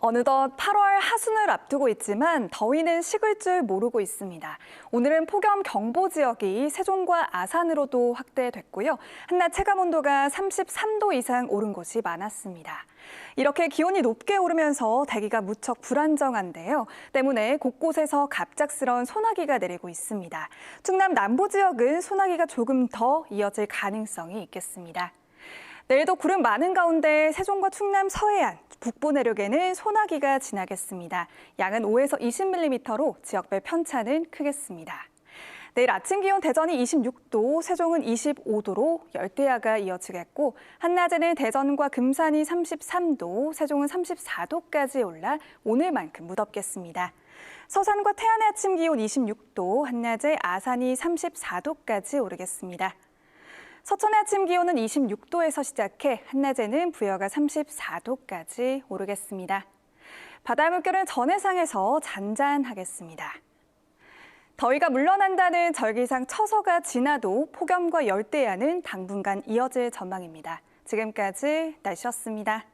어느덧 8월 하순을 앞두고 있지만 더위는 식을 줄 모르고 있습니다. 오늘은 폭염 경보 지역이 세종과 아산으로도 확대됐고요. 한낮 체감 온도가 33도 이상 오른 곳이 많았습니다. 이렇게 기온이 높게 오르면서 대기가 무척 불안정한데요. 때문에 곳곳에서 갑작스러운 소나기가 내리고 있습니다. 충남 남부 지역은 소나기가 조금 더 이어질 가능성이 있겠습니다. 내일도 구름 많은 가운데 세종과 충남 서해안, 북부 내륙에는 소나기가 지나겠습니다. 양은 5에서 20mm로 지역별 편차는 크겠습니다. 내일 아침 기온 대전이 26도, 세종은 25도로 열대야가 이어지겠고 한낮에는 대전과 금산이 33도, 세종은 34도까지 올라 오늘만큼 무덥겠습니다. 서산과 태안의 아침 기온 26도, 한낮에 아산이 34도까지 오르겠습니다. 서천의 아침 기온은 26도에서 시작해 한낮에는 부여가 34도까지 오르겠습니다. 바다 물결은 전해상에서 잔잔하겠습니다. 더위가 물러난다는 절기상 처서가 지나도 폭염과 열대야는 당분간 이어질 전망입니다. 지금까지 날씨였습니다.